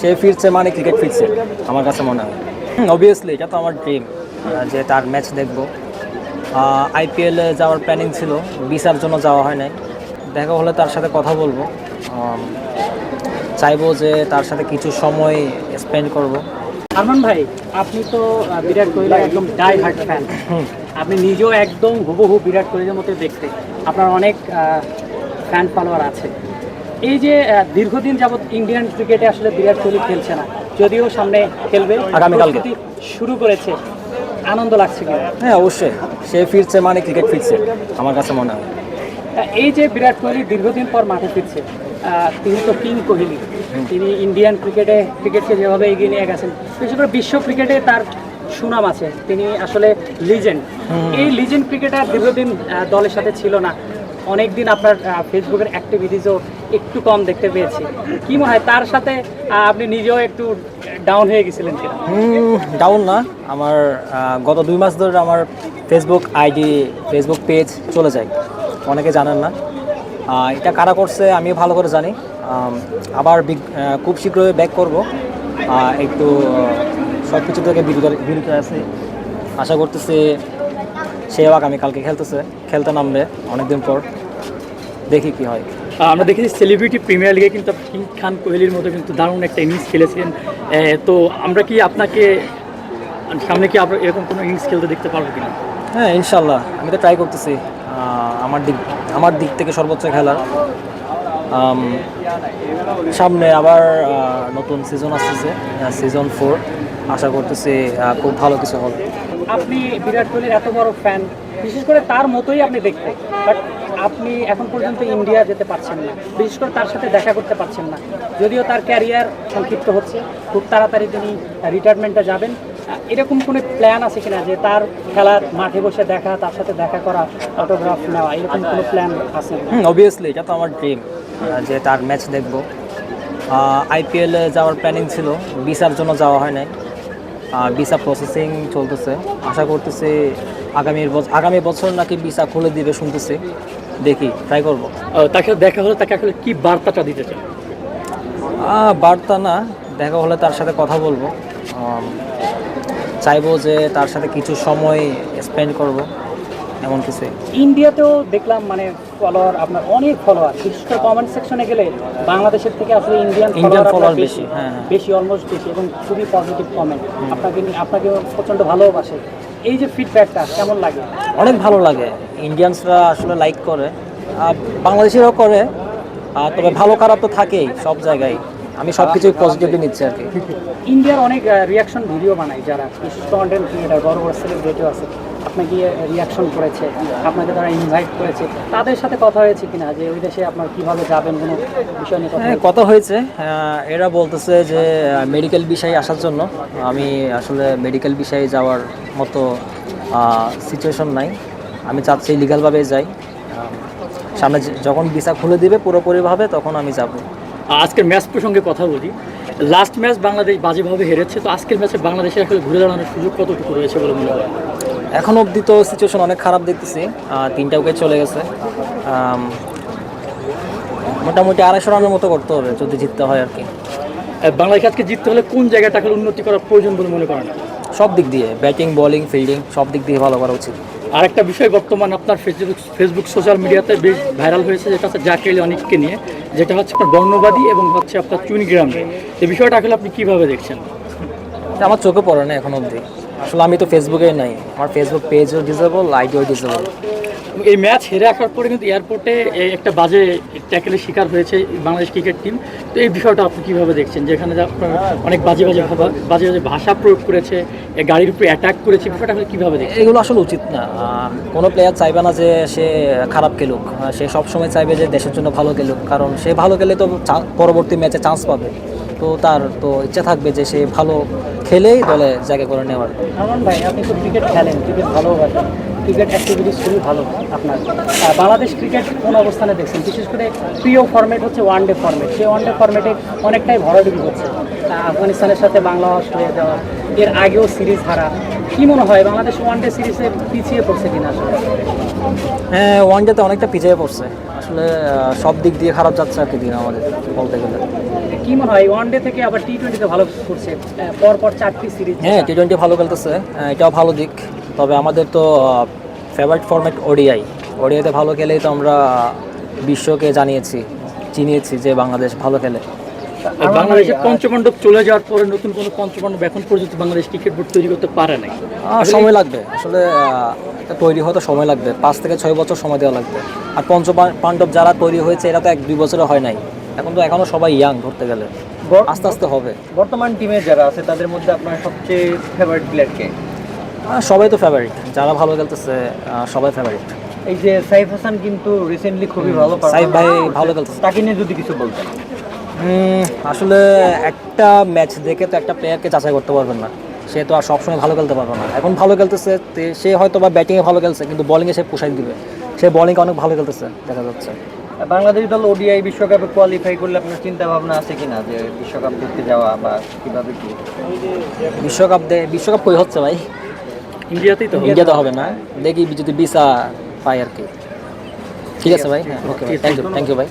সে ফিরছে মানে ক্রিকেট ফিরছে আমার কাছে মনে হয়। অবভিয়াসলি এটা তো আমার ড্রিম যে তার ম্যাচ দেখব। আইপিএলে যাওয়ার প্ল্যানিং ছিল ভিসার জন্য যাওয়া হয় নাই। দেখা হলে তার সাথে কথা বলব। চাইব যে তার সাথে কিছু সময় স্পেন্ড করব। আরমান ভাই আপনি তো বিরাট কোহলির একদম ডাই হার্ট ফ্যান আপনি নিজেও একদম হুবহু বিরাট কোহলির মতো দেখতে। আপনার অনেক ফ্যান ফলোয়ার আছে। এই যে দীর্ঘদিন যাবৎ ইন্ডিয়ান ক্রিকেটে আসলে বিরাট কোহলি খেলছে না যদিও সামনে খেলবে আগামীকালকে। শুরু করেছে আনন্দ লাগছে কিনা? হ্যাঁ অবশ্যই। সে ফিরছে মানে ক্রিকেট ফিরছে আমার কাছে মনে হয়। এই যে বিরাট কোহলি দীর্ঘদিন পর মাঠে ফিরছে তিনি তো কিং কোহলি তিনি ইন্ডিয়ান ক্রিকেটে ক্রিকেটকে যেভাবে এগিয়ে নিয়ে গেছেন বিশেষ করে বিশ্ব ক্রিকেটে তার সুনাম আছে তিনি আসলে লিজেন্ড এই লিজেন্ড ক্রিকেটার দীর্ঘদিন দলের সাথে ছিল না অনেকদিন আপনার ফেসবুকের অ্যাক্টিভিটিসও একটু কম দেখতে পেয়েছি। কি মনে হয়, তার সাথে আপনি নিজেও একটু ডাউন হয়ে গেছিলেন ডাউন না। আমার গত দুই মাস ধরে আমার ফেসবুক আইডি ফেসবুক পেজ চলে যায়। অনেকে জানেন না। এটা কারা করছে আমিও ভালো করে জানি। আবার খুব শীঘ্রই ব্যাক করব। একটু সব কিছু থেকে বিরত বিরত আছে। আশা করতেছি সেওয়াক আমি কালকে খেলতেছে। খেলতে নামবে অনেকদিন পর। দেখি কি হয়। আমরা দেখেছি সেলিব্রিটি প্রিমিয়ার লিগে কিন্তু কিং খান কোহলির মতো কিন্তু দারুণ একটা ইনিংস খেলেছেন। তো আমরা কি আপনাকে সামনে কি আপনার এরকম কোনো ইনিংস খেলতে দেখতে পারব কিনা? হ্যাঁ ইনশাল্লাহ আমি তো ট্রাই করতেছি আমার দিক আমার দিক থেকে সর্বোচ্চ খেলার। আম, সামনে আবার নতুন সিজন আসতেছে সিজন ফোর আশা করতেছি খুব ভালো কিছু হবে। আপনি বিরাট কোহলির এত বড় ফ্যান বিশেষ করে তার মতোই আপনি দেখতে। বাট আপনি এখন পর্যন্ত ইন্ডিয়া যেতে পারছেন না বিশেষ করে তার সাথে দেখা করতে পারছেন না। যদিও তার ক্যারিয়ার সংক্ষিপ্ত হচ্ছে খুব তাড়াতাড়ি তিনি রিটায়ারমেন্টে যাবেন। এরকম কোনো প্ল্যান আছে কিনা যে তার খেলার মাঠে বসে দেখা তার সাথে দেখা করা অটোগ্রাফ নেওয়া এরকম কোনো প্ল্যান আছে? হুম অবভিয়াসলি এটা তো আমার ড্রিম যে তার ম্যাচ দেখব। আইপিএলে যাওয়ার প্ল্যানিং ছিল ভিসার জন্য যাওয়া হয় নাই। ভিসা প্রসেসিং চলতেছে। আশা করতেছি আগামী বছর আগামী বছর নাকি ভিসা খুলে দিবে শুনতেছি। দেখি ট্রাই করব। সাথে দেখা হলে তাকে আসলে কি বার্তাটা দিতে চান? আহ, বার্তা না দেখা হলে তার সাথে কথা বলব। চাইব যে তার সাথে কিছু সময় স্পেন্ড করব এমন কিছু। ইন্ডিয়াতেও দেখলাম মানে ফলোয়ার আপনার অনেক ফলোয়ার বিশেষ করে কমেন্ট সেকশনে গেলে বাংলাদেশের থেকে আসলে ইন্ডিয়ান Indian ফলোয়ার বেশি হ্যাঁ, হ্যাঁ। বেশি অলমোস্ট বেশি এবং খুবই পজিটিভ কমেন্ট আপনাকে আপনাকে প্রচণ্ড ভালোবাসে। এই যে ফিডব্যাকটা কেমন লাগে? অনেক ভালো লাগে। ইন্ডিয়ানসরা আসলে লাইক করে আর বাংলাদেশিরাও করে আর তবে ভালো খারাপ তো থাকেই সব জায়গায়। আমি সব কিছুই পজিটিভলি নিচ্ছি আর কি। ইন্ডিয়ার অনেক রিয়াকশন ভিডিও বানাই যারা কন্টেন্ট ক্রিয়েটার বড় বড় সেলিব্রিটিও আছে। আপনাকে রিয়াকশন করেছে আপনাকে তারা ইনভাইট করেছে তাদের সাথে কথা হয়েছে কিনা? যে ওই দেশে আপনার কীভাবে যাবেন কোনো বিষয় নিয়ে কথা হ্যাঁ হয়েছে? কথা হয়েছে। এরা বলতেছে যে মেডিকেল বিষয়ে আসার জন্য। আমি আসলে মেডিকেল বিষয়ে যাওয়ার মতো সিচুয়েশন নাই। আমি চাচ্ছি লিগালভাবে যাই। সামনে যখন ভিসা খুলে দিবে পুরোপুরিভাবে তখন আমি যাব। আজকের ম্যাচ প্রসঙ্গে কথা বলি। লাস্ট ম্যাচ বাংলাদেশ বাজেভাবে হেরেছে তো আজকের ম্যাচে বাংলাদেশের আসলে ঘুরে দাঁড়ানোর সুযোগ কতটুকু রয়েছে বলে মনে হয় এখন অবধি তো সিচুয়েশন অনেক খারাপ দেখতেছি। তিনটা উইকেট চলে গেছে। মোটামুটি আড়াইশো রানের মতো করতে হবে যদি জিততে হয় আর কি। বাংলাদেশ আজকে জিততে হলে কোন জায়গাটা উন্নতি করার প্রয়োজন বলে মনে করেন? সব দিক দিয়ে ব্যাটিং বলিং ফিল্ডিং সব দিক দিয়ে ভালো করা উচিত। আর একটা বিষয় বর্তমান আপনার ফেসবুক ফেসবুক সোশ্যাল মিডিয়াতে বেশ ভাইরাল হয়েছে, যেটা হচ্ছে জাকির অনেককে নিয়ে, যেটা হচ্ছে আপনার বর্ণবাদী এবং হচ্ছে আপনার চুনগ্রাম। এই বিষয়টা আসলে আপনি কীভাবে দেখছেন? আমার চোখে পড়ে না এখন অবধি। আসলে আমি তো ফেসবুকে নাই। আমার ফেসবুক পেজও ডিজেবল আইডিও ডিসেবল এই ম্যাচ হেরে আসার পরে কিন্তু এয়ারপোর্টে একটা বাজে ট্যাকেলের শিকার হয়েছে বাংলাদেশ ক্রিকেট টিম তো এই বিষয়টা আপনি কীভাবে দেখছেন? যেখানে যে আপনার অনেক বাজে বাজে ভাবা- বাজে বাজে ভাষা প্রয়োগ করেছে এ গাড়ির উপরে অ্যাটাক করেছে বিষয়টা আপনি কীভাবে দেখছেন? এগুলো আসলে উচিত না। কোনো প্লেয়ার চাইবে না যে সে খারাপ খেলুক। সে সবসময় চাইবে যে দেশের জন্য ভালো খেলুক। কারণ সে ভালো খেলে তো পরবর্তী ম্যাচে চান্স পাবে। তো তার তো ইচ্ছা থাকবে যে সে ভালো খেলেই দলে জায়গা করে নেওয়ার। ভাই আপনি তো ক্রিকেট খেলেন ক্রিকেট ভালোবাসেন ক্রিকেট অ্যাক্টিভিটিস খুবই ভালো আপনার। বাংলাদেশ ক্রিকেট কোন অবস্থানে দেখছেন? বিশেষ করে প্রিয় ফরম্যাট হচ্ছে ওয়ান ডে ফরম্যাট সেই ওয়ান ডে ফরম্যাটে অনেকটাই ভরাডুবি হচ্ছে। আফগানিস্তানের সাথে বাংলাদেশ হয়ে যাওয়া এর আগেও সিরিজ হারা। কি মনে হয় বাংলাদেশ ওয়ান ডে সিরিজে পিছিয়ে পড়ছে কিনা আসলে? হ্যাঁ ওয়ান ডেতে অনেকটা পিছিয়ে পড়ছে। আসলে সব দিক দিয়ে খারাপ যাচ্ছে আর কি দিন আমাদের বলতে গেলে। কি মনে হয় ওয়ান ডে থেকে আবার টি টোয়েন্টিতে ভালো করছে পর পর চারটি সিরিজ হ্যাঁ টি টোয়েন্টি ভালো খেলতেছে এটাও ভালো দিক। তবে আমাদের তো ফেভারিট ফরম্যাট ওডিআই ওডিআইতে ভালো খেলেই তো আমরা বিশ্বকে জানিয়েছি চিনিয়েছি যে বাংলাদেশ ভালো খেলে। এই বাংলাদেশের পঞ্চপাণ্ডব চলে যাওয়ার পরে নতুন কোনো পঞ্চপাণ্ডব এখন পর্যন্ত বাংলাদেশ ক্রিকেট বোর্ড তৈরি করতে পারে নাই। সময় লাগবে। আসলে তৈরি হতে সময় লাগবে। পাঁচ থেকে ছয় বছর সময় দেওয়া লাগবে। আর পঞ্চ পাণ্ডব যারা তৈরি হয়েছে এরা তো এক দুই বছরে হয় নাই। এখন তো এখনও সবাই ইয়াং ধরতে গেলে। আস্তে আস্তে হবে। বর্তমান টিমে যারা আছে তাদের মধ্যে আপনার সবচেয়ে ফেভারিট প্লেয়ার কে? সবাই তো ফেভারিট যারা ভালো খেলতেছে সবাই ফেভারিট এই যে সাইফ হাসান কিন্তু রিসেন্টলি খুবই ভালো সাইফ ভাই ভালো খেলতেছে। তাকে নিয়ে যদি কিছু বলতেন। আসলে একটা ম্যাচ দেখে তো একটা প্লেয়ারকে যাচাই করতে পারবেন না। সে তো আর সবসময় ভালো খেলতে পারবে না। এখন ভালো খেলতেছে সে হয়তো বা ব্যাটিংয়ে ভালো খেলছে কিন্তু বোলিংয়ে সে পোষাই দিবে। সে বোলিং অনেক ভালো খেলতেছে দেখা যাচ্ছে। বাংলাদেশ দল ওডিআই বিশ্বকাপে কোয়ালিফাই করলে আপনার চিন্তা ভাবনা আছে কিনা? যে বিশ্বকাপ দেখতে যাওয়া বা কীভাবে কি? বিশ্বকাপ দে বিশ্বকাপ কই হচ্ছে ভাই? ইন্ডিয়াতেই তো ইন্ডিয়াতে হবে না। দেখি যদি ভিসা পাই আর কি। ঠিক আছে ভাই? Okay thank you thank you ভাই।